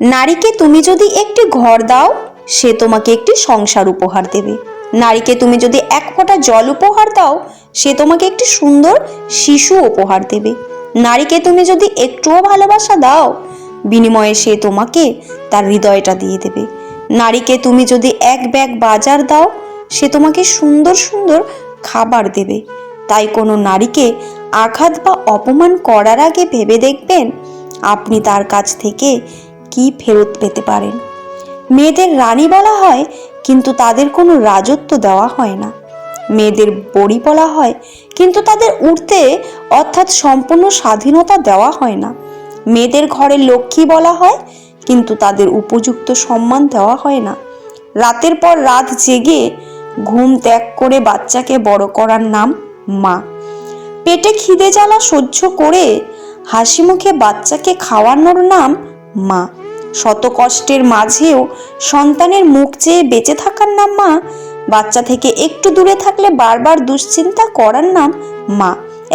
নারীকে তুমি যদি একটি ঘর দাও, সে তোমাকে একটি সংসার উপহার দেবে। নারীকে তুমি যদি এক ফোঁটা জল উপহার দাও, সে তোমাকে একটি সুন্দর শিশু উপহার দেবে। নারীকে তুমি যদি একটুও ভালোবাসা দাও, বিনিময়ে সে তোমাকে তার হৃদয়টা দিয়ে দেবে। নারীকে তুমি যদি এক ব্যাগ বাজার দাও, সে তোমাকে সুন্দর সুন্দর খাবার দেবে। তাই কোনো নারীকে আঘাত বা অপমান করার আগে ভেবে দেখবেন, আপনি তার কাছ থেকে কি ফেরত পেতে পারেন। মেয়েদের রানী বলা হয়, কিন্তু তাদের কোনো রাজত্ব দেওয়া হয় না। মেয়েদের বড়ি বলা হয়, কিন্তু তাদের উঠতে অর্থাৎ সম্পূর্ণ স্বাধীনতা দেওয়া হয় না। মেয়েদের ঘরে লক্ষ্মী বলা হয়, কিন্তু তাদের উপযুক্ত সম্মান দেওয়া হয় না। রাতের পর রাত জেগে ঘুম ত্যাগ করে বাচ্চাকে বড় করার নাম মা। পেটে খিদে জ্বালা সহ্য করে হাসি মুখে বাচ্চাকে খাওয়ানোর নাম মা। শত কষ্টের মাঝেও সন্তানের মুখ চেয়ে বেঁচে থাকার নাম মা। বাচ্চা থেকে একটু দূরে থাকলে বারবার দুশ্চিন্তা করার নাম মা।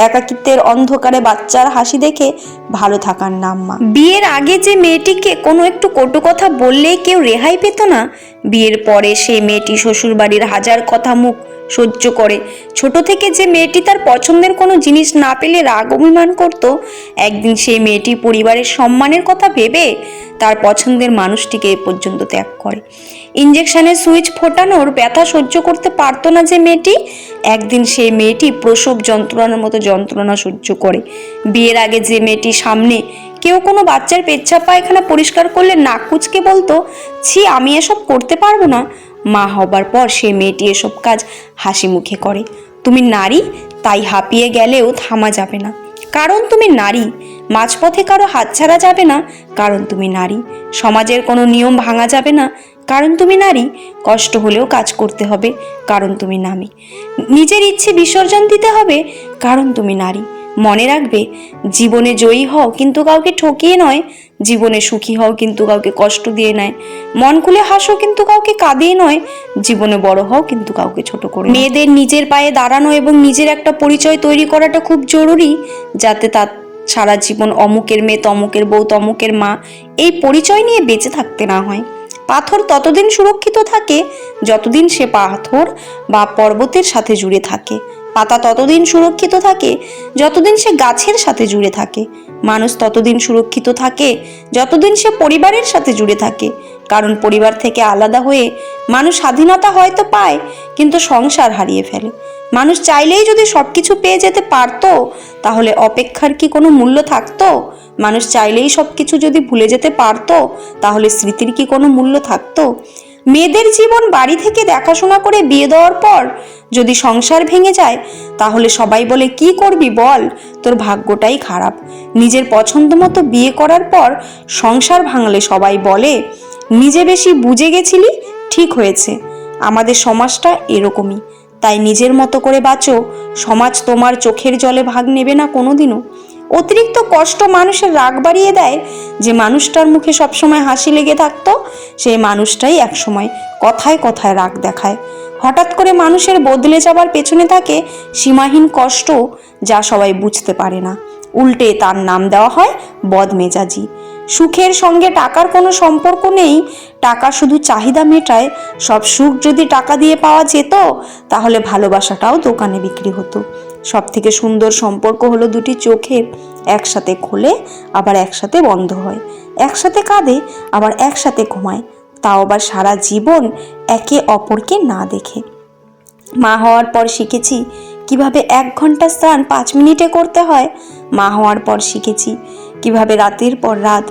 একাকিত্বের অন্ধকারে বাচ্চার হাসি দেখে ভালো থাকার নাম মা। বিয়ের আগে যে মেয়েটিকে কোনো একটু কটু কথা বললেই কেউ রেহাই পেত না, বিয়ের পরে সেই মেয়েটি শ্বশুরবাড়ির হাজার কথা মুখ সহ্য করে। ছোট থেকে যে মেয়েটি তার পছন্দের কোনো জিনিস না পেলে রাগ অভিমান করত, একদিন সেই মেয়েটি পরিবারের সম্মানের কথা ভেবে তার পছন্দের মানুষটিকে এ পর্যন্ত ত্যাগ করে। ইঞ্জেকশনের সুইচ ফোটানোর ব্যথা সহ্য করতে পারতো না যে মেয়েটি, একদিন সেই মেয়েটি প্রসব যন্ত্রণার মতো যন্ত্রণা সহ্য করে। বিয়ের আগে যে মেয়েটি সামনে কেউ কোনো বাচ্চার পেচ্ছাপ পায়খানা পরিষ্কার করলে নাক কুচকে বলতো, ছি, আমি এসব করতে পারব না। মা হবার পর সে মেয়েটি এসব কাজ হাসি মুখে করে। তুমি নারী, তাই হাঁপিয়ে গেলেও থামা যাবে না। কারণ তুমি নারী, মাঝপথে কারও হাতছাড়া যাবে না। কারণ তুমি নারী, সমাজের কোনো নিয়ম ভাঙা যাবে না। কারণ তুমি নারী, কষ্ট হলেও কাজ করতে হবে। কারণ তুমি নামী, নিজের ইচ্ছে বিসর্জন দিতে হবে। কারণ তুমি নারী, মনে রাখবে, জীবনে জয়ী হও, কিন্তু কাউকে ঠকিয়ে নয়। জীবনে সুখী হও কিন্তু কাউকে কষ্ট দিয়ে নয়। মন খুলে হাসো কিন্তু কাউকে কাঁদিয়ে নয়। জীবনে বড় হও কিন্তু কাউকে ছোট করে মেয়েদের নিজের পায়ে দাঁড়ানো এবং নিজের একটা পরিচয় তৈরি করাটা খুব জরুরি, যাতে তার সারা জীবন অমুকের মেয়ে, তমুকের বউ, তমুকের মা এই পরিচয় নিয়ে বেঁচে থাকতে না হয়। পাথর ততদিন সুরক্ষিত থাকে, যতদিন সে পাথর বা পর্বতের সাথে জুড়ে থাকে। পাতা ততদিন সুরক্ষিত থাকে যতদিন সে গাছের সাথে জুড়ে থাকে। মানুষ ততদিন সুরক্ষিত থাকে যতদিন সে পরিবারের সাথে জুড়ে থাকে। কারণ পরিবার থেকে আলাদা হয়ে মানুষ স্বাধীনতা হয়তো পায়, কিন্তু সংসার হারিয়ে ফেলে। মানুষ চাইলেই যদি সব কিছু পেয়ে যেতে পারতো, তাহলে অপেক্ষার কি কোনো মূল্য থাকতো? মানুষ চাইলেই সব কিছু যদি ভুলে যেতে পারতো, তাহলে স্মৃতির কি কোনো মূল্য থাকতো? মেয়েদের জীবন বাড়ি থেকে দেখাশোনা করে বিয়ে দেওয়ার পর যদি সংসার ভেঙে যায়, তাহলে সবাই বলে, কি করবি বল? তোর ভাগ্যটাই খারাপ। নিজের পছন্দ মতো বিয়ে করার পর সংসার ভাঙলে সবাই বলে, নিজে বেশি বুঝে গেছিলি, ঠিক হয়েছে। আমাদের সমাজটা এরকমই। তাই নিজের মতো করে বাঁচো। সমাজ তোমার চোখের জলে ভাগ নেবে না কোনোদিনও। অতিরিক্ত কষ্ট মানুষের রাগ বাড়িয়ে দেয়। যে মানুষটার মুখে সবসময় হাসি লেগে থাকতো সেই মানুষটাই একসময় কথায় কথায় রাগ দেখায়। হঠাৎ করে মানুষের বদলে যাবার পেছনে থাকে সীমাহীন কষ্ট যা সবাই বুঝতে পারে না। উল্টে তার নাম দেওয়া হয় বদমেজাজি। সুখের সঙ্গে টাকার কোনো সম্পর্ক নেই। টাকা শুধু চাহিদা মেটায়। সব সুখ যদি টাকা দিয়ে পাওয়া যেত, তাহলে ভালোবাসাটাও দোকানে বিক্রি হতো। সব থেকে সুন্দর সম্পর্ক হলো দুটি চোখের একসাথে খোলে, আবার একসাথে বন্ধ হয়। একসাথে কাঁদে, আবার একসাথে ঘুমায়। তাও আবার সারা জীবন একে অপরকে না দেখে। মা হওয়ার পর শিখেছি কীভাবে এক ঘণ্টা স্নান পাঁচ মিনিটে করতে হয়। মা হওয়ার পর শিখেছি কীভাবে রাতের পর রাত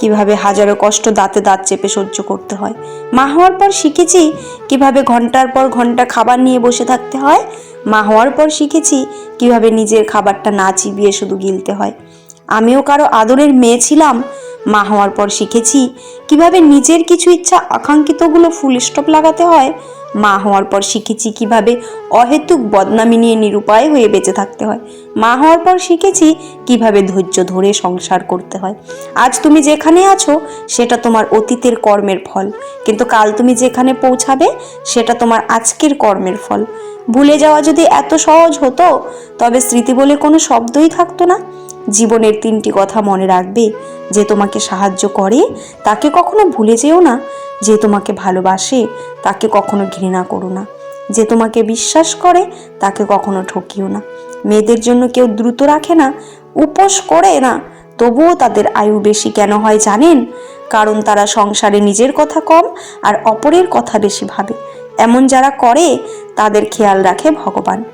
কীভাবে হাজারো কষ্ট দাঁতে দাঁত চেপে সহ্য করতে হয়? মা হওয়ার পর শিখেছি কীভাবে ঘণ্টার পর ঘণ্টা খাবার নিয়ে বসে থাকতে হয়। মা হওয়ার পর শিখেছি কীভাবে নিজের খাবারটা না চিবিয়ে শুধু গিলতে হয়। আমিও কারও আদরের মেয়ে ছিলাম। মা হওয়ার পর শিখেছি কীভাবে নিজের কিছু ইচ্ছা আকাঙ্ক্ষিতগুলো ফুল স্টপ লাগাতে হয়। মা হওয়ার পর শিখেছি কীভাবে অহেতুক বদনামি নিয়ে নিরুপায় হয়ে বেঁচে থাকতে হয়। মা হওয়ার পর শিখেছি কীভাবে ধৈর্য ধরে সংসার করতে হয়। আজ তুমি যেখানে আছো, সেটা তোমার অতীতের কর্মের ফল। কিন্তু কাল তুমি যেখানে পৌঁছাবে, সেটা তোমার আজকের কর্মের ফল। ভুলে যাওয়া যদি এত সহজ হতো, তবে স্মৃতি বলে কোনো শব্দই থাকতো না। জীবনের তিনটি কথা মনে রাখবে, যে তোমাকে সাহায্য করে, তাকে কখনো ভুলে যেও না। যে তোমাকে ভালোবাসে, তাকে কখনো ঘৃণা করো না। যে তোমাকে বিশ্বাস করে, তাকে কখনো ঠকিও না। মেয়েদের জন্য কেউ দ্রুত রাখে না, উপোস করে না। তবুও তাদের আয়ু বেশি কেন হয় জানেন? কারণ তারা সংসারে নিজের কথা কম আর অপরের কথা বেশি ভাবে। এমন যারা করে, তাদের খেয়াল রাখে ভগবান।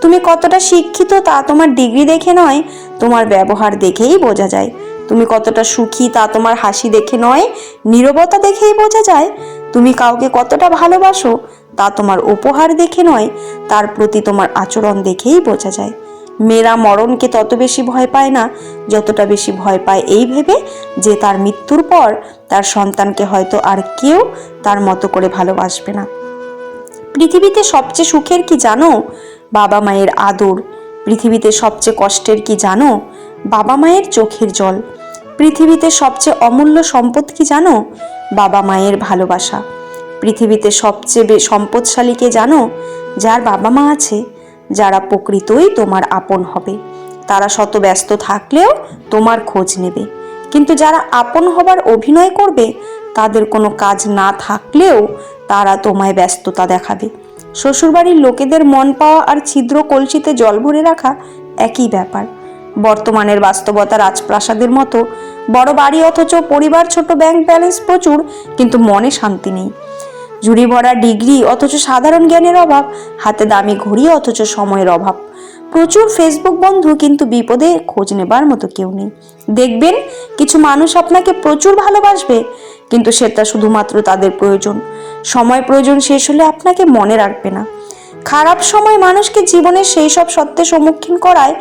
তুমি কতটা শিক্ষিত তা তোমার ডিগ্রি দেখে নয়, তোমার ব্যবহার দেখেই বোঝা যায়। তুমি কতটা সুখী তা তোমার হাসি দেখে নয়, নীরবতা দেখেই বোঝা যায়। তুমি কাউকে কতটা ভালোবাসো তা তোমার উপহার দেখে নয়, তার প্রতি তোমার আচরণ দেখেই বোঝা যায়। মেয়েরা মরণকে তত বেশি ভয় পায় না, যতটা বেশি ভয় পায় এই ভেবে যে তার মৃত্যুর পর তার সন্তানকে হয়তো আর কেউ তার মতো করে ভালোবাসবে না। পৃথিবীতে সবচেয়ে সুখের কি জানো? বাবা মায়ের আদর। পৃথিবীতে সবচেয়ে কষ্টের কি জানো? বাবা মায়ের চোখের জল। পৃথিবীতে সবচেয়ে অমূল্য সম্পদ কি জানো? বাবা মায়ের ভালোবাসা। পৃথিবীতে সবচেয়ে বে- সম্পদশালীকে জানো? যার বাবা মা আছে, যারা প্রকৃতই তোমার আপন হবে। তারা শত ব্যস্ত থাকলেও তোমার খোঁজ নেবে। কিন্তু যারা আপন হবার অভিনয় করবে, তাদের কোনো কাজ না থাকলেও তারা তোমায় ব্যস্ততা দেখাবে। শ্বশুরবাড়ির লোকেদের মন পাওয়া আর ছিদ্র কলসিতে জল ভরে রাখা একই ব্যাপার। বর্তমানের বাস্তবতা রাজপ্রাসাদের মতো। বড় বাড়ি অথচ পরিবার, ছোট ব্যাংক ব্যালেন্স প্রচুর, কিন্তু মনে শান্তি নেই। ঝুড়ি ভরা ডিগ্রি অথচ সাধারণ জ্ঞানের অভাব, হাতে দামি ঘড়ি অথচ সময়ের অভাব। প্রচুর ফেসবুক বন্ধু, কিন্তু বিপদে খোঁজ নেবার মতো কেউ নেই। দেখবেন, কিছু মানুষ আপনাকে প্রচুর ভালোবাসবে, কিন্তু সেটা শুধুমাত্র তাদের প্রয়োজন। সময় প্রয়োজন শেষ হলে আপনাকে মনে রাখবে না। খারাপ সময় মানুষকে জীবনের সেই সব সত্যের সম্মুখীন করায়,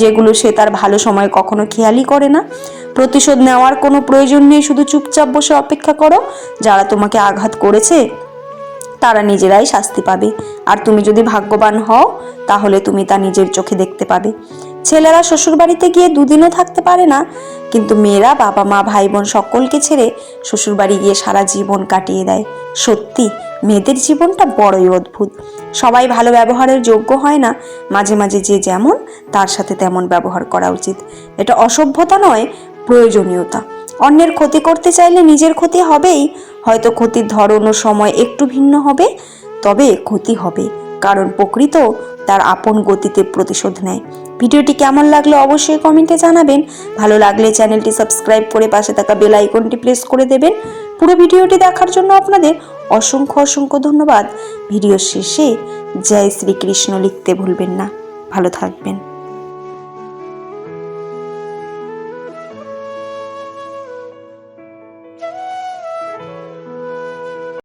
যেগুলো সে তার ভালো সময় কখনো খেয়ালই করে না। প্রতিশোধ নেওয়ার কোনো প্রয়োজন নেই, শুধু চুপচাপ বসে অপেক্ষা করো। যারা তোমাকে আঘাত করেছে, তারা নিজেরাই শাস্তি পাবে। আর তুমি যদি ভাগ্যবান হও, তাহলে তুমি তা নিজের চোখে দেখতে পাবে। ছেলেরা শ্বশুরবাড়িতে গিয়ে দুদিনও থাকতে পারে না, কিন্তু মেয়েরা বাবা, মা ভাই বোন সকলকে ছেড়ে শ্বশুরবাড়ি গিয়ে সারা জীবন কাটিয়ে দেয়। সত্যি, মেয়েদের জীবনটা বড়ই অদ্ভুত। সবাই ভালো ব্যবহারের যোগ্য হয় না, মাঝে মাঝে যে যেমন, তার সাথে তেমন ব্যবহার করা উচিত। এটা অসভ্যতা নয়, প্রয়োজনীয়তা। অন্যের ক্ষতি করতে চাইলে নিজের ক্ষতি হবেই, হয়তো ক্ষতির ধরন ও সময় একটু ভিন্ন হবে, তবে ক্ষতি হবে, কারণ প্রকৃত তার আপন গতিতে প্রতিশোধ নেয়। ভিডিওটি কেমন লাগল অবশ্যই কমেন্টে জানাবেন। ভালো লাগলে চ্যানেলটি সাবস্ক্রাইব করে পাশে থাকা বেল আইকনটি প্রেস করে দেবেন। পুরো ভিডিওটি দেখার জন্য আপনাদের অসংখ্য অসংখ্য ধন্যবাদ। ভিডিও শেষে জয় শ্রীকৃষ্ণ লিখতে ভুলবেন না। ভালো থাকবেন।